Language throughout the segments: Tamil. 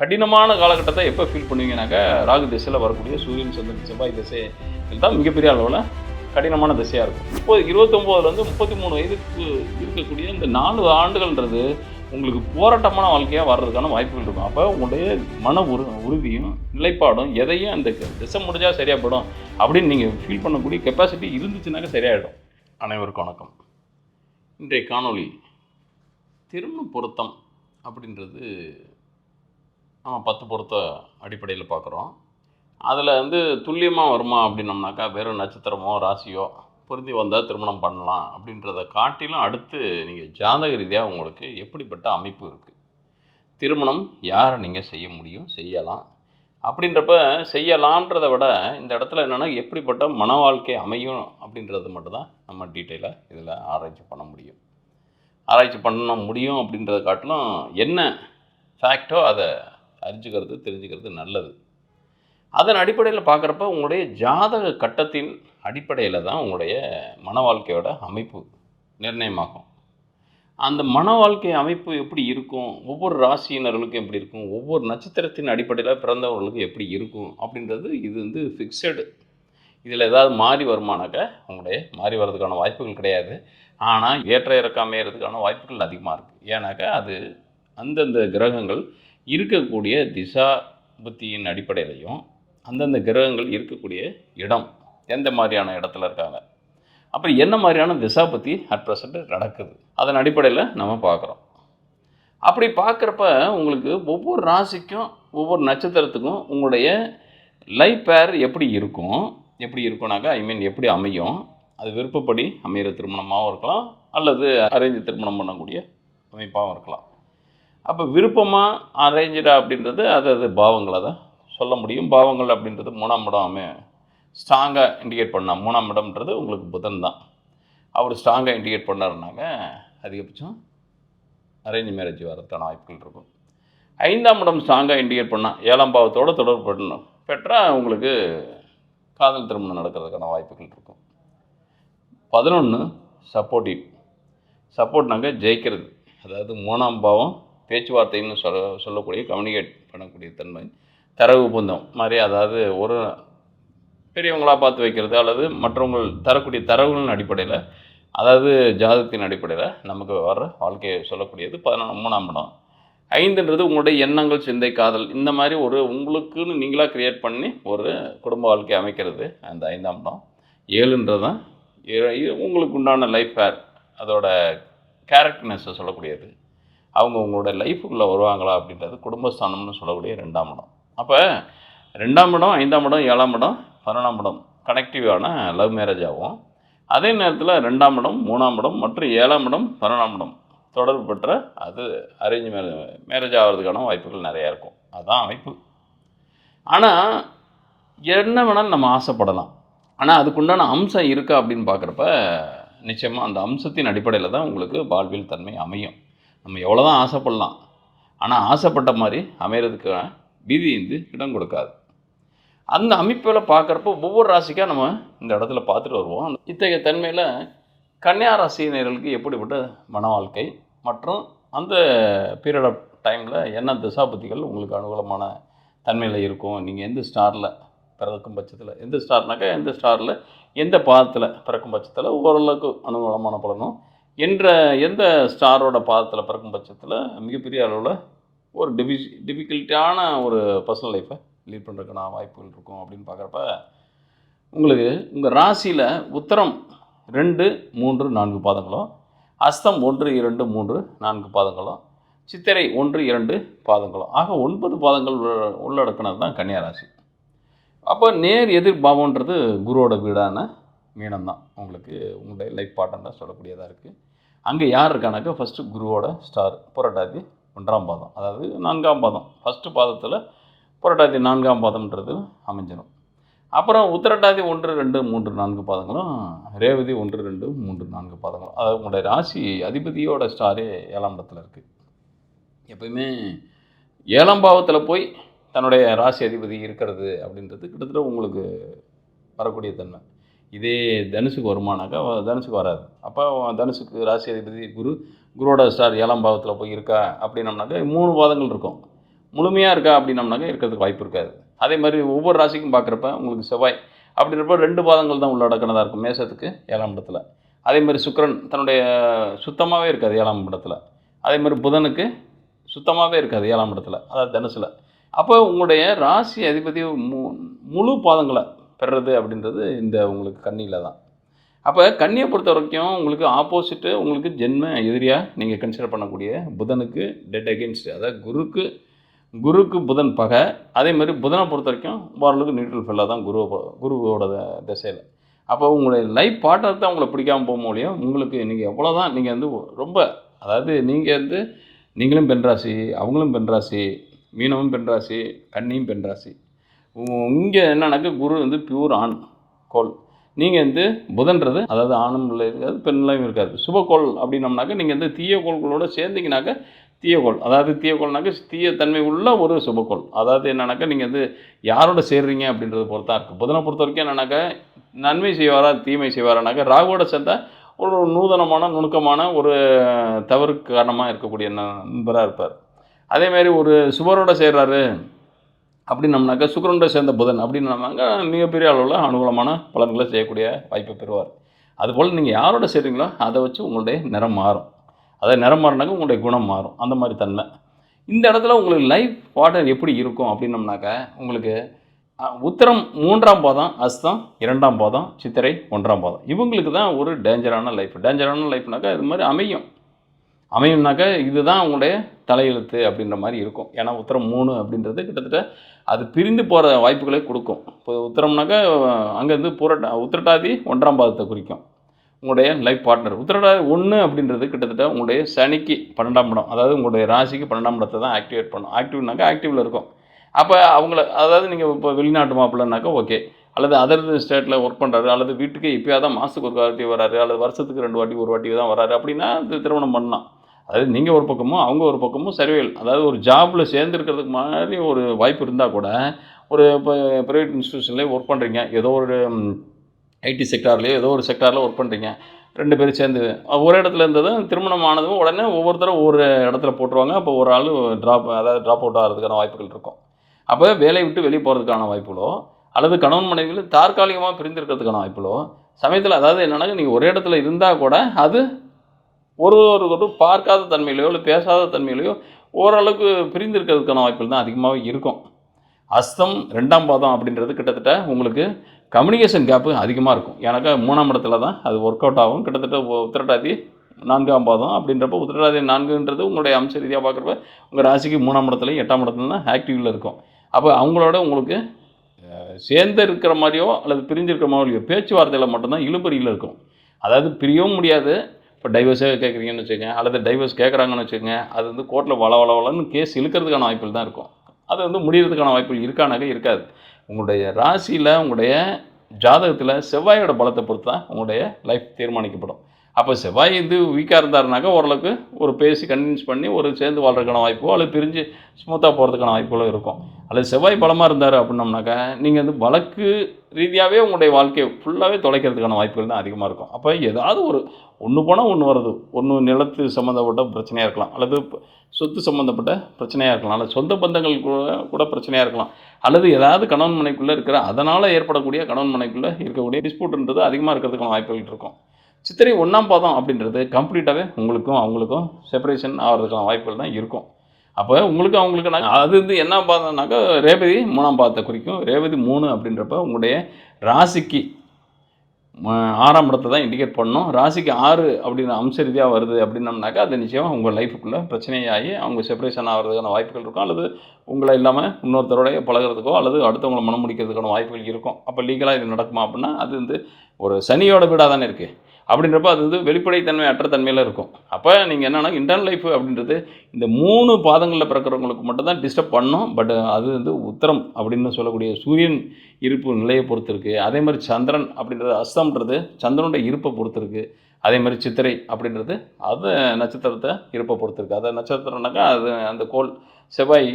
கடினமான காலகட்டத்தை எப்போ ஃபீல் பண்ணுவீங்கனாக்கா ராகு திசையில் வரக்கூடிய சூரியன் சந்திரன் செவ்வாய் திசை தான் மிகப்பெரிய அளவில் கடினமான திசையாக இருக்கும். இப்போ இருபத்தொம்போதுலேருந்து முப்பத்தி மூணு வயதுக்கு இருக்கக்கூடிய இந்த நாலு ஆண்டுகள்ன்றது உங்களுக்கு போராட்டமான வாழ்க்கையாக வர்றதுக்கான வாய்ப்புகள் இருக்கும். அப்போ உங்களுடைய மன உரு உறுதியும் நிலைப்பாடும் எதையும் அந்த திசை முடிஞ்சால் சரியாக போயிடும் அப்படின்னு நீங்கள் ஃபீல் பண்ணக்கூடிய கெப்பாசிட்டி இருந்துச்சுனாக்கா சரியாயிடும். அனைவருக்கும் வணக்கம். இன்றைய காணொளி திருமண பொருத்தம் அப்படின்றது பத்து பொருத்த அடிப்படையில் பார்க்குறோம் அதில் வந்து துல்லியமாக வருமா அப்படின்னம்னாக்கா வெறும் நட்சத்திரமோ ராசியோ பொருந்தி வந்தால் திருமணம் பண்ணலாம் அப்படின்றத காட்டிலும் அடுத்து நீங்கள் ஜாதக ரீதியாக உங்களுக்கு எப்படிப்பட்ட அமைப்பு இருக்குது திருமணம் யாரை நீங்கள் செய்ய முடியும்? செய்யலாம். அப்படின்றப்ப செய்யலான்றதை விட இந்த இடத்துல என்னென்னா எப்படிப்பட்ட மன வாழ்க்கை அமையும் அப்படின்றது மட்டும்தான் நம்ம டீட்டெயிலாக இதில் ஆராய்ச்சி பண்ண முடியும். ஆராய்ச்சி பண்ண முடியும் அப்படின்றத காட்டிலும் என்ன ஃபேக்டோ அதை அறிஞ்சுக்கிறது தெரிஞ்சுக்கிறது நல்லது. அதன் அடிப்படையில் பார்க்குறப்ப உங்களுடைய ஜாதக கட்டத்தின் அடிப்படையில் தான் உங்களுடைய மன வாழ்க்கையோட அமைப்பு நிர்ணயமாகும். அந்த மன வாழ்க்கை அமைப்பு எப்படி இருக்கும்? ஒவ்வொரு ராசியினர்களுக்கும் எப்படி இருக்கும்? ஒவ்வொரு நட்சத்திரத்தின் அடிப்படையில் பிறந்தவர்களுக்கு எப்படி இருக்கும்? அப்படின்றது இது வந்து ஃபிக்ஸடு இதில் ஏதாவது மாறி வருமானாக்க உங்களுடைய மாறி வர்றதுக்கான வாய்ப்புகள் கிடையாது. ஆனால் ஏற்ற இறக்க அமையறதுக்கான வாய்ப்புகள் அதிகமாக இருக்குது ஏன்னாக்கா அது அந்தந்த கிரகங்கள் இருக்கக்கூடிய திசா புத்தியின் அடிப்படையிலையும் அந்தந்த கிரகங்கள் இருக்கக்கூடிய இடம் எந்த மாதிரியான இடத்துல இருக்காங்க. அப்புறம் என்ன மாதிரியான திசா பற்றி அட் ப்ரெசண்ட் நடக்குது? அதன் அடிப்படையில் நம்ம பார்க்குறோம். அப்படி பார்க்குறப்ப உங்களுக்கு ஒவ்வொரு ராசிக்கும் ஒவ்வொரு நட்சத்திரத்துக்கும் உங்களுடைய லைஃப் பேர் எப்படி இருக்கும்? எப்படி இருக்கும்னாக்கா ஐ மீன் எப்படி அமையும்? அது விருப்பப்படி அமையிற திருமணமாகவும் இருக்கலாம் அல்லது அரேஞ்சு திருமணம் பண்ணக்கூடிய அமைப்பாகவும் இருக்கலாம். அப்போ விருப்பமாக அரேஞ்சடா அப்படின்றது அது அது பாவங்களை தான் சொல்ல முடியும். பாவங்கள் அப்படின்றது மூணாம் இடமே ஸ்ட்ராங்காக இண்டிகேட் பண்ணால் மூணாம் இடம்ன்றது உங்களுக்கு புதன் தான். அவர் ஸ்ட்ராங்காக இண்டிகேட் பண்ணாருனாங்க அதிகபட்சம் அரேஞ்ச் மேரேஜ் வரதுக்கான வாய்ப்புகள் இருக்கும். ஐந்தாம் இடம் ஸ்ட்ராங்காக இண்டிகேட் பண்ணால் ஏழாம் பாவத்தோடு தொடர்பு பண்ணணும். பெற்றால் உங்களுக்கு காதல் திருமணம் நடக்கிறதுக்கான வாய்ப்புகள் இருக்கும். பதினொன்று சப்போர்ட்டிவ் சப்போர்ட்னாங்க ஜெயிக்கிறது. அதாவது மூணாம் பாவம் பேச்சுவார்த்தைன்னு சொல்ல சொல்லக்கூடிய கம்யூனிகேட் பண்ணக்கூடிய தன்மை தரவு பொந்தம் மாதிரி அதாவது ஒரு பெரியவங்களாக பார்த்து வைக்கிறது அல்லது மற்றவங்க தரக்கூடிய தரவுகளின் அடிப்படையில் அதாவது ஜாதகத்தின் அடிப்படையில் நமக்கு வர்ற வாழ்க்கையை சொல்லக்கூடியது பதினொன்று மூணாம் இடம். ஐந்துன்றது உங்களுடைய எண்ணங்கள் சிந்தை காதல் இந்த மாதிரி ஒரு உங்களுக்குன்னு நீங்களாக க்ரியேட் பண்ணி ஒரு குடும்ப வாழ்க்கை அமைக்கிறது அந்த ஐந்தாம் இடம். ஏழுன்றது தான். உங்களுக்கு உண்டான லைஃப் ஃபேர் அதோட கேரக்டர்னஸை சொல்லக்கூடியது. அவங்க உங்களோட லைஃபுக்குள்ளே வருவாங்களா அப்படின்றது குடும்பஸ்தானம்னு சொல்லக்கூடிய ரெண்டாம் இடம். அப்போ ரெண்டாம் இடம் ஐந்தாம் இடம் ஏழாம் இடம் பதினொன்றாம் இடம் கனெக்டிவான லவ் மேரேஜ் ஆகும். அதே நேரத்தில் ரெண்டாம் இடம் மூணாம் இடம் மற்றும் ஏழாம் இடம் பதினொன்றாம் இடம். தொடர்பு பெற்ற அது அரேஞ்ச் மேரேஜ் மேரேஜ் ஆகிறதுக்கான வாய்ப்புகள் நிறையா இருக்கும். அதுதான் அமைப்பு. ஆனால் என்ன வேணாலும் நம்ம ஆசைப்படலாம். ஆனால் அதுக்குண்டான அம்சம் இருக்கா அப்படின்னு பார்க்குறப்ப நிச்சயமாக அந்த அம்சத்தின் அடிப்படையில் தான் உங்களுக்கு வாழ்வியல் தன்மை அமையும். நம்ம எவ்வளோ தான் ஆசைப்படலாம். ஆனால் ஆசைப்பட்ட மாதிரி அமைகிறதுக்கு விதி வந்து இடம் கொடுக்காது. அந்த அமைப்பில் பார்க்குறப்போ ஒவ்வொரு ராசிக்காக நம்ம இந்த இடத்துல பார்த்துட்டு வருவோம். இத்தகைய தன்மையில் கன்னியா ராசியினர்களுக்கு எப்படிப்பட்ட மன வாழ்க்கை மற்றும் அந்த பீரியட் ஆஃப் டைமில் என்ன திசாபுத்திகள் உங்களுக்கு அனுகூலமான தன்மையில் இருக்கும்? நீங்கள் எந்த ஸ்டாரில் பிறக்கும் பட்சத்தில் எந்த ஸ்டார்னாக்கா எந்த ஸ்டாரில் எந்த பாதத்தில் பிறக்கும் பட்சத்தில் ஓரளவுக்கு அனுகூலமான பலனும் என்ற எந்த ஸ்டாரோட பாதத்தில் பிறக்கும் பட்சத்தில் மிகப்பெரிய அளவில் ஒரு டிஃபி டிஃபிகல்ட்டியான ஒரு பர்சனல் லைஃப்பை லீட் பண்ணுறதுக்கான வாய்ப்புகள் இருக்கும் அப்படின்னு பார்க்குறப்ப உங்களுக்கு உங்கள் ராசியில் உத்தரம் ரெண்டு மூன்று நான்கு பாதங்களும் அஸ்தம் ஒன்று இரண்டு மூன்று நான்கு பாதங்களும் சித்திரை ஒன்று இரண்டு பாதங்களும் ஆக ஒன்பது பாதங்கள் உள்ள- உள்ளடக்கினது தான் கன்னியா ராசி. அப்போ நேர் எதிர் பாவம்ன்றது குருவோட வீடான மீனம் தான் உங்களுக்கு உங்களுடைய லைஃப் பார்ட்னர் சொல்லக்கூடியதாக இருக்குது அங்கே யார் இருக்கானாக்கா ஃபஸ்ட்டு குருவோட ஸ்டார் புரட்டாதி ஒன்றாம் பாதம். அதாவது நான்காம் பாதம். ஃபஸ்ட்டு பாதத்தில் புரட்டாதி நான்காம் பாதம்ன்றது அமைஞ்சிடும் அப்புறம் உத்திரட்டாதி ஒன்று ரெண்டு மூன்று நான்கு பாதங்களும் ரேவதி ஒன்று ரெண்டு மூன்று நான்கு பாதங்களும். அதாவது உங்களுடைய ராசி அதிபதியோட ஸ்டாரே ஏழாம் இடத்துல இருக்குது எப்பயுமே ஏழாம் பாவத்தில் போய் தன்னுடைய ராசி அதிபதி இருக்கிறது அப்படின்றது கிட்டத்தட்ட உங்களுக்கு வரக்கூடிய தன்மை. இதே தனுசுக்கு வருமானாக்கா தனுசுக்கு வராது. அப்போ தனுசுக்கு ராசி அதிபதி குரு குருவோட ஸ்டார் ஏழாம் பாவத்தில் போய் இருக்கா அப்படின்னம்னாக்கா மூணு பாதங்கள் இருக்கும். முழுமையாக இருக்கா அப்படின்னம்னாக்கா இருக்கிறதுக்கு வாய்ப்பு இருக்காது. அதே மாதிரி ஒவ்வொரு ராசிக்கும் பார்க்குறப்ப உங்களுக்கு செவ்வாய் அப்படின்றப்ப ரெண்டு பாதங்கள் தான் உள்ளடக்கினதாக இருக்கும் மேசத்துக்கு ஏழாம் இடத்துல. அதே மாதிரி சுக்கிரன் தன்னுடைய சுத்தமாகவே இருக்காது ஏழாம் இடத்துல. அதே மாதிரி புதனுக்கு சுத்தமாகவே இருக்காது ஏழாம் இடத்துல அதாவது தனுசில். அப்போ உங்களுடைய ராசி அதிபதி மு முழு பாதங்களை பெறுறது அப்படின்றது இந்த உங்களுக்கு கண்ணியில் தான். அப்போ கண்ணியை பொறுத்த வரைக்கும் உங்களுக்கு ஆப்போசிட்டு உங்களுக்கு ஜென்ம எதிரியாக நீங்கள் கன்சிடர் பண்ணக்கூடிய புதனுக்கு டெட் அகெயின்ஸ்ட் அதாவது குருக்கு குருக்கு புதன் பகை. அதே மாதிரி புதனை பொறுத்த வரைக்கும் ஓரளவுக்கு நியூட்ரல் ஃபெல்லாக தான் குரு குருவோட திசையில். அப்போ உங்களுடைய லைஃப் பார்ட்னர் தான் உங்களை பிடிக்காம போக முடியும். உங்களுக்கு நீங்கள் எவ்வளோ தான் நீங்கள் வந்து ரொம்ப அதாவது நீங்கள் வந்து நீங்களும் பெண்ராசி அவங்களும் பெண்ராசி மீனவும் பெண்ராசி கண்ணியும் பெண்ராசி இங்கே என்னன்னாக்கா குரு வந்து பியூர் ஆண் கோல். நீங்கள் வந்து புதன்றது அதாவது ஆணும் இருக்காது பெண்ணிலையும் இருக்காது. சுபக்கோள் அப்படின்னம்னாக்கா நீங்கள் வந்து தீய கோள்களோடு சேர்ந்தீங்கனாக்கா தீயக்கோள். அதாவது தீயக்கோள்னாக்க தீய தன்மை உள்ள ஒரு சுபக்கோள். அதாவது என்னன்னாக்கா நீங்கள் வந்து யாரோட சேர்றீங்க அப்படின்றத பொறுத்தா இருக்குது புதனை பொறுத்த வரைக்கும் என்னன்னாக்கா நன்மை செய்வாரா தீமை செய்வாரானாக்கா ராகுவோட சேர்ந்தா ஒரு நூதனமான நுணுக்கமான ஒரு தவறுக்கு காரணமாக இருக்கக்கூடிய நண்பராக இருப்பார். அதேமாரி ஒரு சுவரோட சேர்றாரு அப்படின்னம்னாக்கா சுக்கரனோட சேர்ந்த புதன் அப்படின்னம்னாக்கா மிகப்பெரிய அளவில் அனுகூலமான பலன்களை செய்யக்கூடிய வாய்ப்பை பெறுவார். அதுபோல் நீங்கள் யாரோட சேர்றீங்களோ அதை வச்சு உங்களுடைய நிறம் மாறும். அதாவது நிறம் மாறினாக்க உங்களுடைய குணம் மாறும். அந்த மாதிரி தன்மை. இந்த இடத்துல உங்களுக்கு லைஃப் பார்ட்னர் எப்படி இருக்கும் அப்படின்னம்னாக்கா உங்களுக்கு உத்தரம் மூன்றாம் பாதம் அஸ்தம் இரண்டாம் பாதம் சித்திரை ஒன்றாம் பாதம். இவங்களுக்கு தான் ஒரு டேஞ்சரான லைஃப் டேஞ்சரான லைஃப்னாக்கா இது மாதிரி அமையும். அமையும்னாக்கா இதுதான் உங்களுடைய தலையெழுத்து அப்படின்ற மாதிரி இருக்கும். ஏன்னா உத்தரம் மூணு அப்படின்றது கிட்டத்தட்ட அது பிரிந்து போகிற வாய்ப்புகளை கொடுக்கும். இப்போ உத்தரம்னாக்கா அங்கேருந்து புரட்டா உத்திரட்டாதி ஒன்றாம் பாதத்தை குறிக்கும். உங்களுடைய லைஃப் பார்ட்னர் உத்திரட்டாதி ஒன்று அப்படின்றது கிட்டத்தட்ட உங்களுடைய சனிக்கு பன்னெண்டாம் இடம். அதாவது உங்களுடைய ராசிக்கு பன்னெண்டாம் இடத்தை தான் ஆக்டிவேட் பண்ணும். ஆக்டிவ்னாக்கா ஆக்டிவில் இருக்கும். அப்போ அவங்கள அதாவது நீங்கள் இப்போ வெளிநாட்டு மாப்பிள்ளனாக்கா ஓகே அல்லது அதர் ஸ்டேட்டில் ஒர்க் பண்ணுறாரு அல்லது வீட்டுக்கு இப்போயா தான் மாதத்துக்கு ஒரு வாட்டி வராரு. அல்லது வருஷத்துக்கு ரெண்டு வாட்டி ஒரு வாட்டி தான் வராரு. அப்படின்னா திருமணம் பண்ணலாம். அதாவது நீங்கள் ஒரு பக்கமும் அவங்க ஒரு பக்கமும் சர்வேல் அதாவது ஒரு ஜாபில் சேர்ந்துருக்கிறதுக்கு மாதிரி ஒரு வாய்ப்பு இருந்தால் கூட ஒரு இப்போ ப்ரைவேட் இன்ஸ்டியூஷன்லேயே ஒர்க் பண்ணுறீங்க ஏதோ ஒரு ஐடி செக்டார்லேயோ ஏதோ ஒரு செக்டாரில் ஒர்க் பண்ணுறீங்க ரெண்டு பேரும் சேர்ந்து ஒரு இடத்துல இருந்ததும் திருமணம் ஆனதும் உடனே ஒவ்வொருத்தரும் ஒவ்வொரு இடத்துல போட்டுருவாங்க. அப்போ ஒரு ஆள் ட்ராப் அதாவது ட்ராப் அவுட் ஆகிறதுக்கான வாய்ப்புகள் இருக்கும். அப்போ வேலையை விட்டு வெளியே போகிறதுக்கான வாய்ப்புகளோ அல்லது கணவன் மனைவியில் தற்காலிகமாக பிரிந்திருக்கிறதுக்கான வாய்ப்புகளோ சமயத்தில் அதாவது என்னென்னா நீங்கள் ஒரே இடத்துல இருந்தால் கூட அது ஒரு ஒரு பார்க்காத தன்மையிலையோ இல்லை பேசாத தன்மையிலையோ ஓரளவுக்கு பிரிந்திருக்கிறதுக்கான வாய்ப்புகள் தான் அதிகமாகவே இருக்கும். அஸ்தம் ரெண்டாம் பாதம் அப்படின்றது கிட்டத்தட்ட உங்களுக்கு கம்யூனிகேஷன் கேப்பு அதிகமாக இருக்கும். எனக்கு மூணாம் இடத்துல தான் அது ஒர்க் அவுட் ஆகும். கிட்டத்தட்ட உத்திரட்டாதி நான்காம் பாதம் அப்படின்றப்ப உத்திரட்டாதி நான்குன்றது உங்களுடைய அம்ச ரீதியாக பார்க்குறப்ப உங்கள் ராசிக்கு மூணாம் இடத்துலையும் எட்டாம் இடத்துல தான் ஆக்டிவில் இருக்கும். அப்போ அவங்களோட உங்களுக்கு சேர்ந்து இருக்கிற மாதிரியோ அல்லது பிரிஞ்சு இருக்கிற மாதிரியோ பேச்சுவார்த்தையில் மட்டும்தான் இழுபறியில் இருக்கும். அதாவது பிரியவும் முடியாது இப்போ டைவர்ஸே கேட்குறீங்கன்னு வச்சுக்கோங்க அல்லது டைவர்ஸ் கேட்குறாங்கன்னு வச்சுக்கோங்க அது வந்து கோர்ட்டில் வள வள வளன்னு கேஸ் இழுக்கிறதுக்கான வாய்ப்புகள் தான் இருக்கும். அது வந்து முடிகிறதுக்கான வாய்ப்புகள் இருக்கானாக்க இருக்காது. உங்களுடைய ராசியில் உங்களுடைய ஜாதகத்தில் செவ்வாயோட பலத்தை பொறுத்து தான் உங்களுடைய லைஃப் தீர்மானிக்கப்படும். அப்போ செவ்வாய் இது வீக்காக இருந்தாருனாக்கா ஓரளவுக்கு ஒரு பேசி கன்வின்ஸ் பண்ணி ஒரு சேர்ந்து வாழ்றதுக்கான வாய்ப்போ அல்லது பிரிஞ்சு ஸ்மூத்தாக போகிறதுக்கான வாய்ப்புகளும் இருக்கும். அல்லது செவ்வாய் பலமாக இருந்தார் அப்படின்னம்னாக்கா நீங்கள் வந்து வழக்கு ரீதியாகவே உங்களுடைய வாழ்க்கையை ஃபுல்லாகவே தொலைக்கிறதுக்கான வாய்ப்புகள் தான் அதிகமாக இருக்கும். அப்போ ஏதாவது ஒரு ஒன்று போனால் ஒன்று வருது. ஒன்று நிலத்து சம்மந்தப்பட்ட பிரச்சனையாக இருக்கலாம். அல்லது சொத்து சம்மந்தப்பட்ட பிரச்சனையாக இருக்கலாம். அல்லது சொந்த பந்தங்கள் கூட கூட பிரச்சனையாக இருக்கலாம். அல்லது ஏதாவது கணவன் மனைக்குள்ளே இருக்கிற அதனால் ஏற்படக்கூடிய கணவன் மனைக்குள்ளே இருக்கக்கூடிய டிஸ்பியூட்ன்றது அதிகமாக இருக்கிறதுக்கான வாய்ப்புகள் இருக்கும். சித்திரை ஒன்றாம் பாதம் அப்படின்றது கம்ப்ளீட்டாகவே உங்களுக்கும் அவங்களுக்கும் செப்பரேஷன் ஆகிறதுக்கான வாய்ப்புகள் தான் இருக்கும். அப்போ உங்களுக்கு அவங்களுக்கு நான் அது வந்து என்ன பாதம்னாக்கா ரேவதி மூணாம் பாதத்தை குறிக்கும். ரேவதி மூணு அப்படின்றப்ப உங்களுடைய ராசிக்கு ஆறாம் இடத்தை தான் இண்டிகேட் பண்ணணும். ராசிக்கு ஆறு அப்படின்னு அம்ச ரீதியாக வருது அப்படின்னம்னாக்கா அது நிச்சயமாக உங்கள் லைஃபுக்குள்ளே பிரச்சனையாகி அவங்க செப்பரேஷன் ஆகிறதுக்கான வாய்ப்புகள் இருக்கும். அல்லது உங்களை இல்லாமல் இன்னொருத்தரோடைய பழகுறதுக்கோ அல்லது அடுத்தவங்களை மனம் முடிக்கிறதுக்கான வாய்ப்புகள் இருக்கும். அப்போ லீகலாக இது நடக்குமா அப்படின்னா அது வந்து ஒரு சனியோட வீடாக தானே இருக்குது அப்படின்றப்ப அது வந்து வெளிப்படைத்தன்மை அற்ற தன்மையில் இருக்கும். அப்போ நீங்கள் என்னென்னா இன்டர்னல் லைஃப் அப்படின்றது இந்த மூணு பாதங்களில் பிறக்கிறவங்களுக்கு மட்டும்தான் டிஸ்டர்ப் பண்ணும். பட் அது வந்து உத்தரம் அப்படின்னு சொல்லக்கூடிய சூரியன் இருப்பு நிலையை பொறுத்திருக்கு. அதே மாதிரி சந்திரன் அப்படின்றது அஸ்தம்ன்றது சந்திரனுடைய இருப்பை பொறுத்துருக்கு. அதே மாதிரி சித்திரை அப்படின்றது அது நட்சத்திரத்தை இருப்பை பொறுத்திருக்கு. அதை நட்சத்திரம்னாக்கா அது அந்த கோள் செவ்வாய்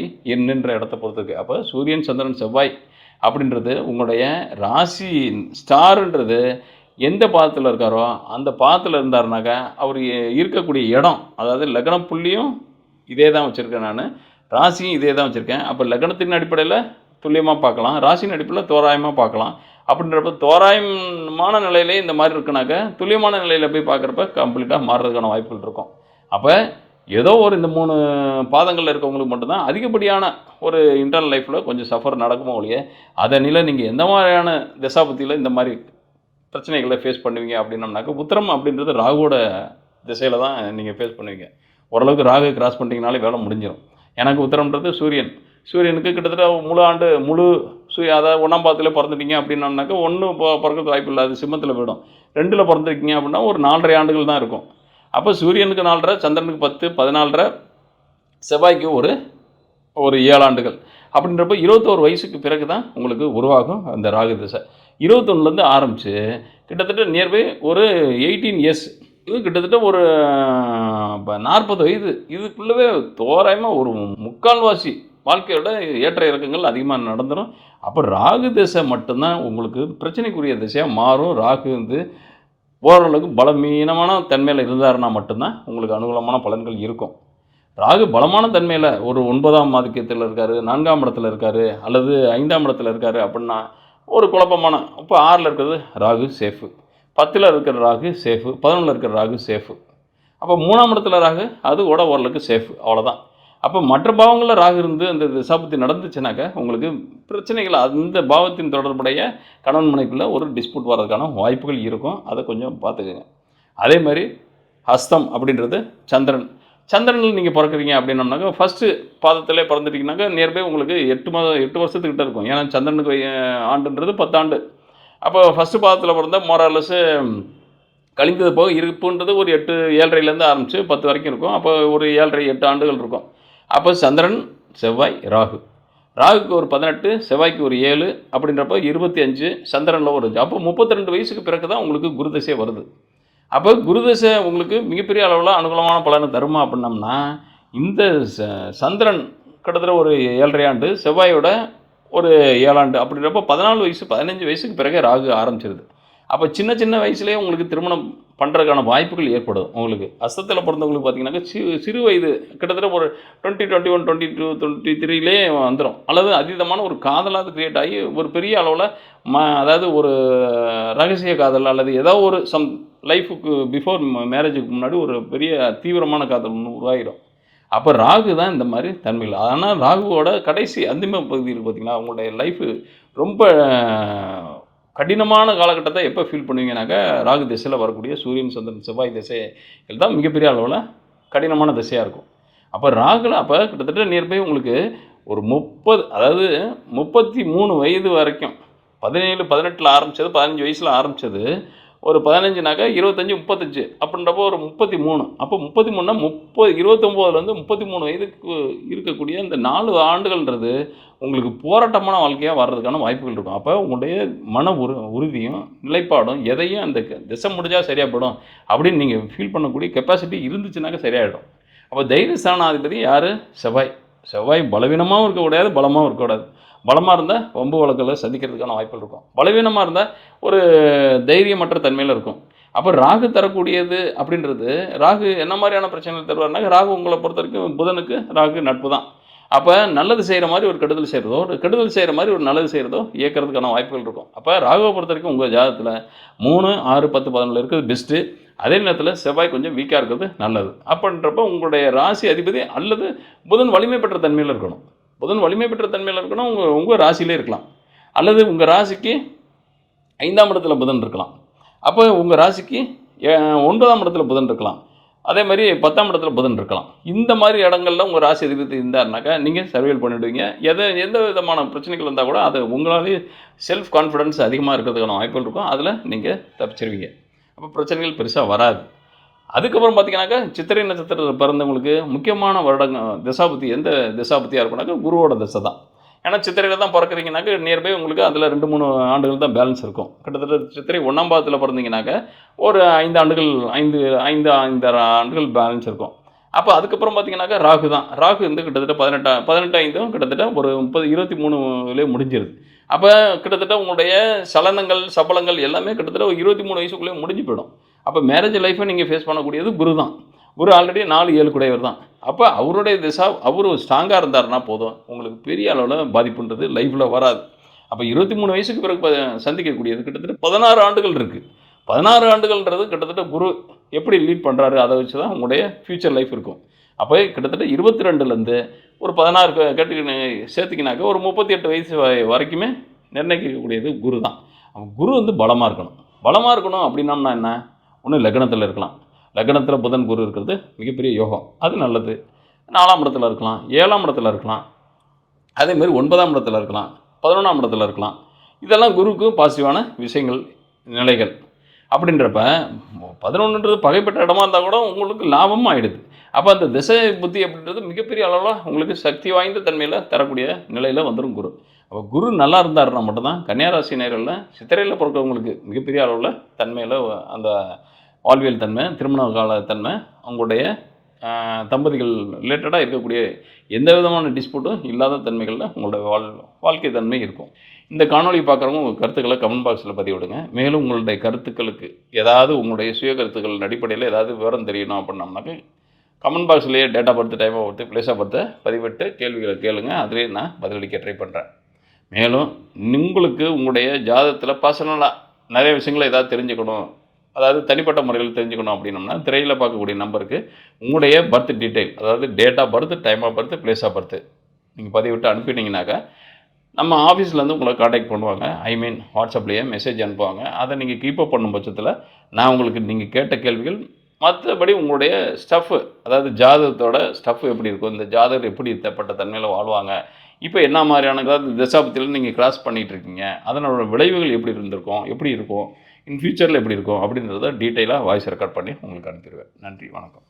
நின்ற இடத்த பொறுத்திருக்கு. அப்போ சூரியன் சந்திரன் செவ்வாய் அப்படின்றது உங்களுடைய ராசி ஸ்டாருன்றது எந்த பாதத்தில் இருக்காரோ அந்த பாதத்தில் இருந்தாருனாக்கா அவர் இருக்கக்கூடிய இடம் அதாவது லக்ன புள்ளியும் இதே தான் வச்சுருக்கேன் நான் ராசியும் இதே தான் வச்சுருக்கேன். அப்போ லக்னத்தின் அடிப்படையில் துல்லியமாக பார்க்கலாம். ராசியின் அடிப்படையில் தோராயமாக பார்க்கலாம். அப்படின்றப்ப தோராயமான நிலையிலே இந்த மாதிரி இருக்குனாக்க துல்லியமான நிலையில் போய் பார்க்குறப்ப கம்ப்ளீட்டாக மாறுறதுக்கான வாய்ப்புகள் இருக்கும். அப்போ ஏதோ ஒரு இந்த மூணு பாதங்களில் இருக்கவங்களுக்கு மட்டும்தான் அதிகப்படியான ஒரு இன்டர்னல் லைஃப்பில் கொஞ்சம் சஃபர் நடக்குமோ ஒழிய அதை நிலை நீங்கள் எந்த மாதிரியான திசாபத்தியில் இந்த மாதிரி பிரச்சனைகளை ஃபேஸ் பண்ணுவீங்க அப்படின்னம்னாக்க உத்தரம் அப்படின்றது ராகுவோட திசையில் தான் நீங்கள் ஃபேஸ் பண்ணுவீங்க. ஓரளவுக்கு ராகு கிராஸ் பண்ணிட்டீங்கனாலே வேலை முடிஞ்சிடும் எனக்கு உத்தரம்ன்றது சூரியன். சூரியனுக்கு கிட்டத்தட்ட முழு ஆண்டு முழு சூரிய அதாவது ஒன்றாம் பாதத்தில் பிறந்துட்டீங்க அப்படின்னம்னாக்கா ஒன்று பிறக்கிறது வாய்ப்பு இல்லை. அது சிம்மத்தில் போயிடும். ரெண்டில் பிறந்திருக்கீங்க அப்படின்னா ஒரு நாலரை ஆண்டுகள் தான் இருக்கும். அப்போ சூரியனுக்கு நாலரை சந்திரனுக்கு பத்து பதினாலரை செவ்வாய்க்கு ஒரு ஒரு ஏழாண்டுகள் அப்படின்றப்ப இருபத்தோரு வயசுக்கு பிறகு தான் உங்களுக்கு உருவாகும் அந்த ராகு திசை. இருபத்தொன்னுலேருந்து ஆரம்பித்து கிட்டத்தட்ட நியர்பை ஒரு எயிட்டீன் இயர்ஸ் இது கிட்டத்தட்ட ஒரு இப்போ நாற்பது வயது. இதுக்குள்ளவே தோராயமாக ஒரு முக்கால்வாசி வாழ்க்கையோட ஏற்ற இறக்கங்கள் அதிகமாக நடந்துடும் அப்போ ராகு திசை மட்டும்தான் உங்களுக்கு பிரச்சனைக்குரிய திசையாக மாறும். ராகு வந்து ஓரளவுக்கு பலமீனமான தன்மையில் இருந்தாருன்னா மட்டும்தான் உங்களுக்கு அனுகூலமான பலன்கள் இருக்கும். ராகு பலமான தன்மையில் ஒரு ஒன்பதாம் ஆதிக்கத்தில் இருக்கார் நான்காம் இடத்துல இருக்கார் அல்லது ஐந்தாம் இடத்துல இருக்கார் அப்படின்னா ஒரு குழப்பமான இப்போ ஆறில் இருக்கிறது ராகு சேஃபு. பத்தில் இருக்கிற ராகு சேஃபு. பதினொன்றில் இருக்கிற ராகு சேஃபு. அப்போ மூணாம் இடத்துல ராகு அது கூட ஓரளவுக்கு சேஃபு அவ்வளோதான் அப்போ மற்ற பாவங்களில் ராகு இருந்து அந்த திசாபத்தி நடந்துச்சுனாக்க உங்களுக்கு பிரச்சனைகள் அந்த பாவத்தின் தொடர்புடைய கணவன் மனைக்குள்ளே ஒரு டிஸ்பியூட் வர்றதுக்கான வாய்ப்புகள் இருக்கும். அதை கொஞ்சம் பார்த்துக்குங்க. அதே மாதிரி ஹஸ்தம் அப்படின்றது சந்திரன். சந்திரனில் நீங்கள் பிறக்குறீங்க அப்படின்னம்னாக்கா ஃபஸ்ட்டு பாதத்திலே பிறந்துட்டீங்கன்னாக்கா நியர்பை உங்களுக்கு எட்டு மாதம் எட்டு வருஷத்துக்கிட்ட இருக்கும். ஏன்னா சந்திரனுக்கு ஆண்டுன்றது பத்தாண்டு. அப்போ ஃபஸ்ட்டு பாதத்தில் பிறந்தா மொரலஸு கழிந்தது போக இருப்புன்றது ஒரு எட்டு ஏழரைலேருந்து ஆரம்பித்து பத்து வரைக்கும் இருக்கும். அப்போ ஒரு ஏழரை எட்டு ஆண்டுகள் இருக்கும். அப்போ சந்திரன் செவ்வாய் ராகு. ராகுக்கு ஒரு பதினெட்டு செவ்வாய்க்கு ஒரு ஏழு அப்படின்றப்போ இருபத்தி அஞ்சு சந்திரனில் ஒரு அஞ்சு. அப்போ முப்பத்தி ரெண்டு வயசுக்கு பிறகு தான் உங்களுக்கு குருதசை வருது. அப்போ குருதசை உங்களுக்கு மிகப்பெரிய அளவில் அனுகூலமான பலனை தருமா அப்படின்னம்னா இந்த ச- சந்திரன் கிட்டத்தட்ட ஒரு ஏழரை ஆண்டு செவ்வாயோட ஒரு ஏழாண்டு அப்படின்றப்போ பதினாலு வயசு பதினஞ்சு வயசுக்கு பிறகு ராகு ஆரம்பிச்சிருது. அப்போ சின்ன சின்ன வயசுலேயே உங்களுக்கு திருமணம் பண்ணுறதுக்கான வாய்ப்புகள் ஏற்படும் உங்களுக்கு. அஸ்தத்தில் பிறந்தவங்களுக்கு பார்த்தீங்கன்னாக்கா சிறு சிறு வயது கிட்டத்தட்ட ஒரு twenty twenty one twenty two twenty த்ரீலே வந்துடும் அல்லது அதீதமான ஒரு காதலாக கிரியேட் ஆகி ஒரு பெரிய அளவில் ம அதாவது ஒரு ரகசிய காதல் அல்லது ஏதோ ஒரு சம் லைஃபுக்கு பிஃபோர் மேரேஜுக்கு முன்னாடி ஒரு பெரிய தீவிரமான காதல் ஒன்று உருவாகிடும் அப்போ ராகு தான் இந்த மாதிரி தன்மைகள். ஆனால் ராகுவோட கடைசி அந்திம பகுதியில் பார்த்தீங்கன்னா அவங்களுடைய லைஃபு ரொம்ப கடினமான காலகட்டத்தை எப்போ ஃபீல் பண்ணுவீங்கனாக்கா ராகு திசையில் வரக்கூடிய சூரியன் சந்திரன் செவ்வாய் திசைகள் தான் மிகப்பெரிய அளவில் கடினமான திசையாக இருக்கும். அப்போ ராகுல அப்போ கிட்டத்தட்ட நியர்பை உங்களுக்கு ஒரு முப்பது அதாவது முப்பத்தி மூணு வயது வரைக்கும் பதினேழு பதினெட்டில் ஆரம்பித்தது பதினஞ்சு வயசில் ஆரம்பித்தது ஒரு பதினஞ்சுனாக்கா இருபத்தஞ்சி முப்பத்தஞ்சு அப்படின்றப்போ ஒரு முப்பத்தி மூணு அப்போ முப்பத்தி மூணுனா முப்பது இருபத்தொம்போதுலேருந்து முப்பத்தி மூணு வயதுக்கு இருக்கக்கூடிய இந்த நாலு ஆண்டுகள்ன்றது உங்களுக்கு போராட்டமான வாழ்க்கையாக வர்றதுக்கான வாய்ப்புகள் இருக்கும். அப்போ உங்களுடைய மன உரு உறுதியும் நிலைப்பாடும் எதையும் அந்த திசை முடிஞ்சால் சரியாக போயிடும் அப்படின்னு நீங்கள் ஃபீல் பண்ணக்கூடிய கெப்பாசிட்டி இருந்துச்சுனாக்கா சரியாயிடும். அப்போ தைரியஸ்தானாதிபதி யார்? செவ்வாய். செவ்வாய் பலவீனமாகவும் இருக்கக்கூடாது பலமாகவும் இருக்கக்கூடாது பலமாக இருந்தால் வம்பு வழக்கில் சந்திக்கிறதுக்கான வாய்ப்புகள் இருக்கும். பலவீனமாக இருந்தால் ஒரு தைரியமற்ற தன்மையில் இருக்கும். அப்போ ராகு தரக்கூடியது அப்படின்றது ராகு என்ன மாதிரியான பிரச்சனைகள் தருவார்னாக்க ராகு உங்களை பொறுத்த வரைக்கும் புதனுக்கு ராகு நட்பு தான். அப்போ நல்லது செய்கிற மாதிரி ஒரு கெடுதல் செய்கிறதோ ஒரு கெடுதல் செய்கிற மாதிரி ஒரு நல்லது செய்கிறதோ இயக்கிறதுக்கான வாய்ப்புகள் இருக்கும். அப்போ ராகுவை பொறுத்த வரைக்கும் உங்கள் ஜாதகத்தில் மூணு ஆறு பத்து பதினொன்று இருக்கிறது பெஸ்ட்டு அதே நேரத்தில் செவ்வாய் கொஞ்சம் வீக்காக இருக்கிறது நல்லது. அப்படின்றப்ப உங்களுடைய ராசி அதிபதி அல்லது புதன் வலிமை பெற்ற தன்மையில் இருக்கணும். புதன் வலிமை பெற்ற தன்மையில் இருக்கணும் உங்கள் உங்கள் ராசியிலே இருக்கலாம். அல்லது உங்கள் ராசிக்கு ஐந்தாம் இடத்துல புதன் இருக்கலாம். அப்போ உங்கள் ராசிக்கு ஒன்பதாம் இடத்துல புதன் இருக்கலாம். அதே மாதிரி பத்தாம் இடத்துல புதன் இருக்கலாம். இந்த மாதிரி இடங்கள்ல உங்கள் ராசி அதிபதி இருந்தாருனாக்கா நீங்கள் சர்வைவல் பண்ணிவிடுவீங்க எதை எந்த விதமான பிரச்சனைகள் இருந்தால் கூட அது உங்களாலே செல்ஃப் கான்ஃபிடன்ஸ் அதிகமாக இருக்கிறதுக்கான வாய்ப்புகள் இருக்கும். அதில் நீங்கள் தப்பிச்சிருவீங்க. அப்போ பிரச்சனைகள் பெருசாக வராது. அதுக்கப்புறம் பார்த்தீங்கன்னாக்கா சித்திரை நட்சத்திரத்தில் பிறந்தவங்களுக்கு முக்கியமான வருடங்கள் திசாபுத்தி எந்த திசாபுத்தியாக இருக்கும்னாக்கா குருவோட திசை தான் ஏன்னா சித்திரையில் தான் பிறக்கிறீங்கனாக்க நியர்பை உங்களுக்கு அதில் ரெண்டு மூணு ஆண்டுகள் தான் பேலன்ஸ் இருக்கும். கிட்டத்தட்ட சித்திரை ஒன்றாம் பாதத்தில் பிறந்தீங்கன்னாக்கா ஒரு ஐந்து ஆண்டுகள் ஐந்து ஐந்து ஐந்து ஆண்டுகள் பேலன்ஸ் இருக்கும். அப்போ அதுக்கப்புறம் பார்த்தீங்கன்னாக்கா ராகு தான். ராகு வந்து கிட்டத்தட்ட பதினெட்டா பதினெட்டு ஐந்தும் கிட்டத்தட்ட ஒரு முப்பது இருபத்தி மூணுலேயே முடிஞ்சிருது. அப்போ கிட்டத்தட்ட உங்களுடைய சலனங்கள் சபலங்கள் எல்லாமே கிட்டத்தட்ட ஒரு இருபத்தி மூணு வயசுக்குள்ளேயே முடிஞ்சு போயிடும். அப்போ மேரேஜ் லைஃப்பை நீங்கள் ஃபேஸ் பண்ணக்கூடியது குரு தான் குரு ஆல்ரெடி நாலு ஏழு குடையவர் தான் அப்போ அவருடைய திசா அவர் ஸ்ட்ராங்காக இருந்தாருன்னா போதும். உங்களுக்கு பெரிய அளவில் பாதிப்புன்றது லைஃப்பில் வராது. அப்போ இருபத்தி மூணு வயசுக்கு பிறகு சந்திக்கக்கூடியது கிட்டத்தட்ட பதினாறு ஆண்டுகள் இருக்குது பதினாறு ஆண்டுகள்ன்றது கிட்டத்தட்ட குரு எப்படி லீட் பண்ணுறாரு அதை வச்சு தான் உங்களுடைய ஃப்யூச்சர் லைஃப் இருக்கும். அப்போ கிட்டத்தட்ட இருபத்தி ரெண்டுலேருந்து ஒரு பதினாறு கேட்டுக்கின்னு சேர்த்துக்கினாக்க ஒரு முப்பத்தி எட்டு வயசு வரைக்குமே நிர்ணயிக்கக்கூடியது குரு தான் குரு வந்து பலமாக இருக்கணும். பலமாக இருக்கணும் அப்படின்னம்னா என்ன? ஒன்று லக்னத்தில் இருக்கலாம். லக்னத்தில் புதன் குரு இருக்கிறது மிகப்பெரிய யோகம். அது நல்லது. நாலாம் இடத்துல இருக்கலாம் ஏழாம் இடத்துல இருக்கலாம். அதேமாரி ஒன்பதாம் இடத்துல இருக்கலாம் பதினொன்றாம் இடத்துல இருக்கலாம். இதெல்லாம் குருவுக்கு பாசிட்டிவான விஷயங்கள் நிலைகள். அப்படின்றப்ப பதினொன்றுன்றது பகைப்பட்ட இடமா இருந்தால் கூட உங்களுக்கு லாபமும் ஆயிடுது. அப்போ அந்த திசை புத்தி அப்படின்றது மிகப்பெரிய அளவில் உங்களுக்கு சக்தி வாய்ந்த தன்மையில் தரக்கூடிய நிலையில் வந்துடும் குரு. அப்போ குரு நல்லா இருந்தாருன்னா மட்டும்தான் கன்னியாராசி நேரில் சித்திரையில் பிறக்கிறவங்களுக்கு மிகப்பெரிய அளவில் தன்மையில் அந்த வாழ்வியல் தன்மை திருமண கால தன்மை அவங்களுடைய தம்பதிகள் ரிலேட்டடாக இருக்கக்கூடிய எந்த விதமான டிஸ்பியூட்டும் இல்லாத தன்மைகளில் உங்களோட வாழ் வாழ்க்கை தன்மை இருக்கும். இந்த காணொளி பார்க்குறவங்க உங்கள் கருத்துக்களை கமெண்ட் பாக்ஸில் பதிவிடுங்க. மேலும் உங்களுடைய கருத்துக்களுக்கு ஏதாவது உங்களுடைய சுய கருத்துக்கள் அடிப்படையில் ஏதாவது விவரம் தெரியணும் அப்படின்னம்னாக்க comment பாக்ஸ்லேயே date of birth time birth பிளேஸாக பர்த்தை பதிவிட்டு கேள்விகளை கேளுங்க. அதிலே நான் பதிலளிக்க ட்ரை பண்ணுறேன் மேலும் உங்களுக்கு உங்களுடைய ஜாதகத்தில் பர்சனலாக நிறைய விஷயங்களை ஏதாவது தெரிஞ்சுக்கணும். அதாவது தனிப்பட்ட முறையில் தெரிஞ்சுக்கணும் அப்படின்னம்னா திரையில் பார்க்கக்கூடிய நம்பருக்கு உங்களுடைய பர்த் டீட்டெயில் அதாவது date of birth time of birth place of birth நீங்கள் பதிவிட்டு அனுப்பிட்டீங்கனாக்கா நம்ம ஆஃபீஸ்லேருந்து உங்களை காண்டாக்ட் பண்ணுவாங்க. ஐ மீன் வாட்ஸ்அப்லேயே மெசேஜ் அனுப்புவாங்க. அதை நீங்கள் கீப்பப் பண்ணும் பட்சத்தில் நான் உங்களுக்கு நீங்கள் கேட்ட கேள்விகள் மற்றபடி உங்களுடைய ஸ்டஃப்பு அதாவது ஜாதகத்தோட ஸ்டஃப் எப்படி இருக்கும் இந்த ஜாதகர் எப்படி தப்பட்ட தன்மையில் வாழ்வாங்க இப்போ என்ன மாதிரியான அதாவது நீங்கள் கிராஸ் பண்ணிகிட்டு இருக்கீங்க அதனோட விளைவுகள் எப்படி இருந்திருக்கும் எப்படி இருக்கும் இன் ஃபியூச்சரில் எப்படி இருக்கும் அப்படின்றத டீட்டெயிலாக வாய்ஸ் ரெக்கார்ட் பண்ணி உங்களுக்கு அனுப்பிடுவேன். நன்றி வணக்கம்.